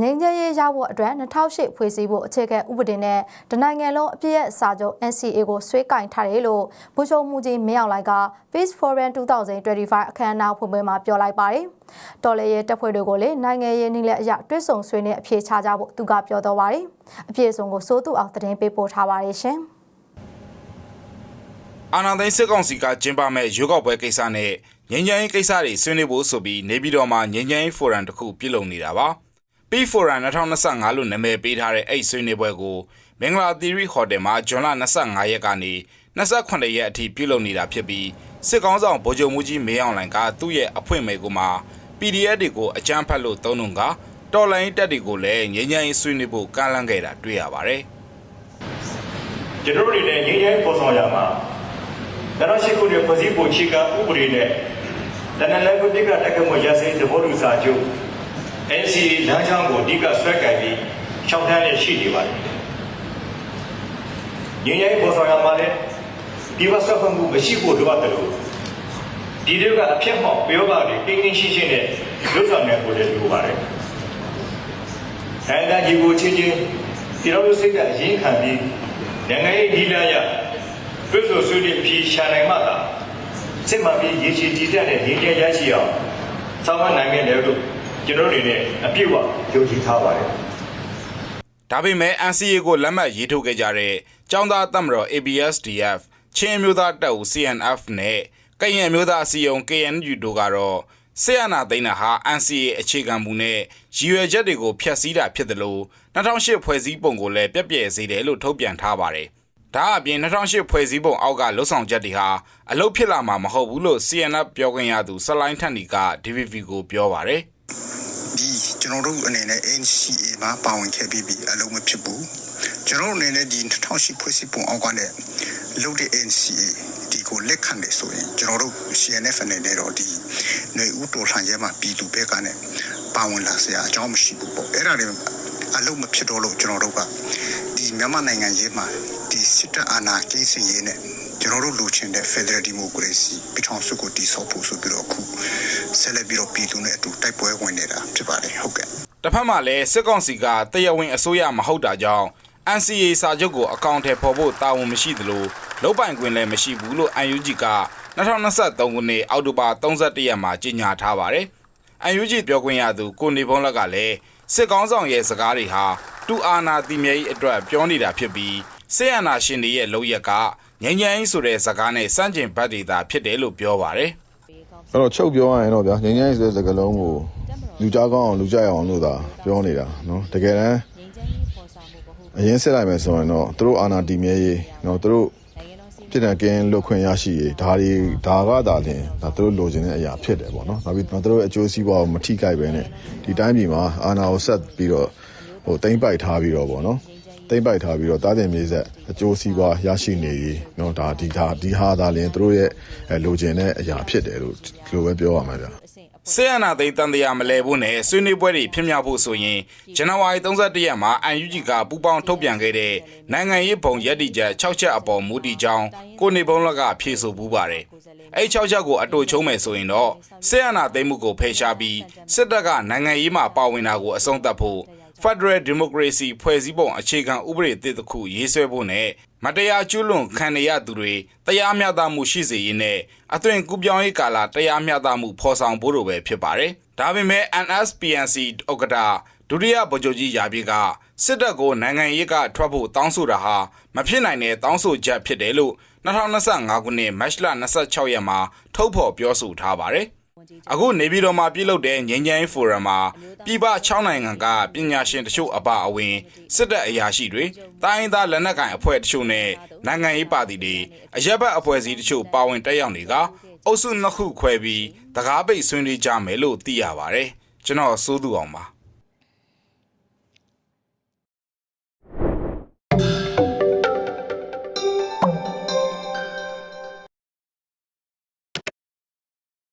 ငြိမ်းချမ်းရေးရဖို့အတွက်2008ဖွဲ့စည်းဖို့အခြေခံဥပဒေနဲ့တနိုင်ငံလုံးအပြည့်ရဲ့စာချုပ် NCA ကိုဆွဲကင်ထားတယ်လို့ဗိုလ်ချုပ်မှုကြီးမင်းအောင်လှိုင်က Peace Forum 2025အခမ်းအနားဖွင့်ပွဲမှာပြောလိုက်ပါတယ်။တော်လေရဲ့တပ်ဖွဲ့တွေကိုလည်းနိုင်ငံရေးနည်းလမ်းအရတွဲဆုံဆွေးနွေးအပြေချကြဖို့သူကပြောတော့ပါတယ်။အပြည့်အစုံကိုစိုးသူအောင်သတင်းပေးပို့ထားပါတယ်ရှင်။အာဏာသိမ်းစစ်ကောင်စီကကျင်းပမဲ့ရွေးကောက်ပွဲကိစ္စနဲ့ငြိမ်းချမ်းရေးကိစ္စတွေဆွေးနွေးဖို့ဆိုပြီးနေပြည်တော်မှာငြိမ်းချမ်းရေးဖိုရမ်တစ်ခုပြုလုပ်နေတာပါ။ P Forum 2025လို့နာမည်ပေးထားတဲ့အဲ့ဆွေးနွေးပွဲကိုမင်္ဂလာသီရိဟိုတယ်မှာဇွန်လ25ရက်ကနေ28ရက်အထိပြုလုပ်နေတာဖြစ်ပြီးစစ်ကောင်းဆောင်ဗိုလ်ချုပ်မှုကြီးမေအောင်လှိုင်ကသူ့ရဲ့အဖွင့်မိန့်ကိုမှာ PDF တွေကိုအကြမ်းဖက်လို့သုံးနှုံကတော်လိုင်းတက်တွေကိုလည်းငြိမ်းချမ်းရေးဆွေးနွေးဖို့ကမ်းလှမ်းခဲ့တာတွေ့ရပါတယ်။ကျွန်တော်တို့တွေလည်းငြိမ်းချမ်းပေါ်ဆောင်ရမှာ2008ခုနှစ်ဖွဲ့စည်းပုံချီကဥပဒေနဲ့တနင်္လာနေ့ကတက္ကမရစင်းသဘောတူစာချုပ် NCA လမ်းကြောင်းကိုအဓိကဆွဲကင်ပြီးရှောက်ထမ်းနေရှိနေပါတယ်ငြိမ်းချမ်းပေါ်ဆောင်ရမှာလည်းဒီဘဆက်ဖမှုမရှိဖို့လိုအပ်တယ်လို့ဒီတွေကအဖြစ်မောက်ပြောပါတယ်တင်းတင်းရှင်းရှင်းနဲ့လွတ်ဆောင်နေကိုလည်းလိုပါတယ်တိုင်းတိုင်းဒီကိုချင်းချင်းဒီလိုစိတ်ကအရင်ခံပြီးနိုင်ငံရေးဒီလာရပြည့်စုံဆွေးနွေးပြီးရှာနိုင်မှသာစစ်မှန်ပြီးရေချီတည်တဲ့ငြိမ်းချမ်းရရှိအောင်ဆောင်မနိုင်ခဲ့တယ်လို့ ကျွန်တော်တို့အနေနဲ့အပြည့်အဝယုံကြည်ထားပါတယ်ဒါပေမဲ့ NCA ကိုလက်မှတ်ရေးထိုးခဲ့ကြတဲ့ចောင်းသားတပ်မတော် ABSDF ချင်းအမျိုးသားတပ်ဦး CNF နဲ့ကရင်အမျိုးသားအစည်းအရုံး KNU တို့ကတော့ဆီယနာသိန်းတာဟာ NCA အခြေခံမူနဲ့ရည်ရွယ်ချက်တွေကိုဖျက်ဆီးတာဖြစ်တယ်လို့2008ဖွဲ့စည်းပုံကိုလည်းပြက်ပြယ်စေတယ်လို့ထုတ်ပြန်ထားပါတယ်။ဒါအပြင်2008ဖွဲ့စည်းပုံအောက်ကလှုပ်ဆောင်ချက်တွေဟာအလုတ်ဖြစ်လာမှာမဟုတ်ဘူးလို့ CNF ပြောခွင့်ရသူဆလိုင်းထန်နီက DVB ကိုပြောပါတယ်။ဒီ ကျွန်တော်တို့အနေနဲ့ NCA မှာပါဝင်ခဲ့ပြီးပြီအလုံးမဖြစ်ဘူးကျွန်တော်တို့အနေနဲ့ဒီ2008ဖွဲ့စည်းပုံအောက်ကနေလုပ်တဲ့ NCA ဒီကိုလက်ခံတယ်ဆိုရင်ကျွန်တော်တို့ CNF အနေနဲ့တော့ဒီနေဦးတော်လှန်ရဲမှာပြည်သူဘက်ကနဲ့ပါဝင်လာစရာအကြောင်းမရှိဘူးပေါ့အဲ့ဒါတွေအလုံးမဖြစ်တော့လို့ကျွန်တော်တို့ကဒီမြန်မာနိုင်ငံရေးမှာဒီစစ်တပ်အာဏာကိန်းစင်ရေးနဲ့ ကျွန်တော်တို့လူချင်းတဲ့ Federal Democracy ပြည်ထောင်စုကိုတည်ဆောက်ဖို့ဆိုပြီးတော့အခုဆက်လက်ပြီးတော့ပြည်သူနဲ့အတူတိုက်ပွဲဝင်နေတာဖြစ်ပါတယ်ဟုတ်ကဲ့တစ်ဖက်မှာလည်းစစ်ကောင်စီကတရားဝင်အစိုးရမဟုတ်တာကြောင့် NCA စာချုပ်ကိုအကောင့်ထဲပေါ်ဖို့တာဝန်မရှိသလိုလုံပိုင်ခွင့်လည်းမရှိဘူးလို့ UNG က2023ခုနှစ်အောက်တိုဘာ31ရက်မှာကြေညာထားပါတယ်။ UNG ပြောခွင့်ရသူကိုနေဘုံးလက်ကလည်းစစ်ကောင်းဆောင်ရဲ့စကားတွေဟာတူအာနာတိမြဲကြီးအတွက်ပြောနေတာဖြစ်ပြီးစစ်အာဏာရှင်တွေရဲ့လုပ်ရက်က ငញ្ញမ်းဆိုတဲ့စကားနဲ့စန့်ကျင်ဘက်ဒေတာဖြစ်တယ်လို့ပြောပါတယ်။အဲ့တော့ချုပ်ပြောရရင်တော့ဗျာငញ្ញမ်းဆိုတဲ့စကားလုံးကိုလူကြားကောင်းအောင်လူကြိုက်အောင်လို့သာပြောနေတာနော်တကယ်တမ်းအရင်စစ်လိုက်မယ်ဆိုရင်တော့သူတို့အာဏာတည်မြဲရေးနော်သူတို့ပြည်နယ်ကင်းလွတ်ခွင့်ရရှိရေးဒါတွေဒါကသာလင်ဒါသူတို့လိုချင်တဲ့အရာဖြစ်တယ်ပေါ့နော်နောက်ပြီးသူတို့အကျိုးစီးပွားကိုမထိခိုက်ဘဲနဲ့ဒီတိုင်းပြည်မှာအာဏာကိုဆက်ပြီးတော့ဟိုတိမ့်ပိုက်ထားပြီးတော့ပေါ့နော် တိမ့်ပိုက်ထားပြီးတော့တားတင်မြေဆက်အကျိုးစီးပွားရရှိနေရေးเนาะဒါဒီဒါဒီဟာသာလင်သူတို့ရဲ့လိုချင်တဲ့အရာဖြစ်တယ်လို့ဒီလိုပဲပြောရမှာဗျာ ။စစ်အာဏာသိမ်းတန်တရားမလဲဖို့နဲ့ဆွေးနွေးပွဲတွေဖြစ်မြောက်ဖို့ဆိုရင်ဇန်နဝါရီ31ရက်မှာ UNG ကပူးပေါင်းထုတ်ပြန်ခဲ့တဲ့နိုင်ငံရေးပုံရက်တီချက်6ချက်အပေါ်မူတည်ကြောင်းကိုနေဘုံလကဖြေဆိုပူးပါတယ်။အဲ့6ချက်ကိုအတူချုံးမယ်ဆိုရင်တော့စစ်အာဏာသိမ်းမှုကိုဖယ်ရှားပြီးစစ်တပ်ကနိုင်ငံရေးမှာပါဝင်တာကိုအဆုံးသတ်ဖို့ Federal Democracy ဖွဲ့စည်းပုံအခြေခံဥပဒေအသစ်တစ်ခုရေးဆွဲဖို့နဲ့မတရားကျူးလွန်ခံရရသူတွေတရားမျှတမှုရှိစေရေးနဲ့အသွင်ကူးပြောင်းရေးကာလတရားမျှတမှုဖော်ဆောင်ဖို့လိုပဲဖြစ်ပါတယ်။ဒါပေမဲ့ NSPNC ဥက္ကဋ္ဌဒုတိယဗိုလ်ချုပ်ကြီးရာပြေကစစ်တပ်ကိုနိုင်ငံရေးကထွက်ဖို့တောင်းဆိုတာဟာမဖြစ်နိုင်တဲ့တောင်းဆိုချက်ဖြစ်တယ်လို့2025ခုနှစ်မတ်လ26ရက်မှာထုတ်ဖော်ပြောဆိုထားပါတယ်။ အခုနေပြည်တော်မှာပြုလုပ်တဲ့ငြိမ်းချမ်းရေးဖိုရမ်မှာပြည်ပ6နိုင်ငံကပညာရှင်တချို့အပါအဝင်စစ်တပ်အရာရှိတွေတိုင်းရင်းသားလက်နက်ကိုင်အဖွဲ့တချို့နဲ့နိုင်ငံရေးပါတီတွေအရက်ဘတ်အဖွဲ့အစည်းတချို့ပါဝင်တက်ရောက်နေကအုပ်စုနှစ်ခုခွဲပြီးတကားပိတ်ဆွေးနွေးကြမယ်လို့သိရပါတယ်ကျွန်တော်စိုးသူအောင်ပါ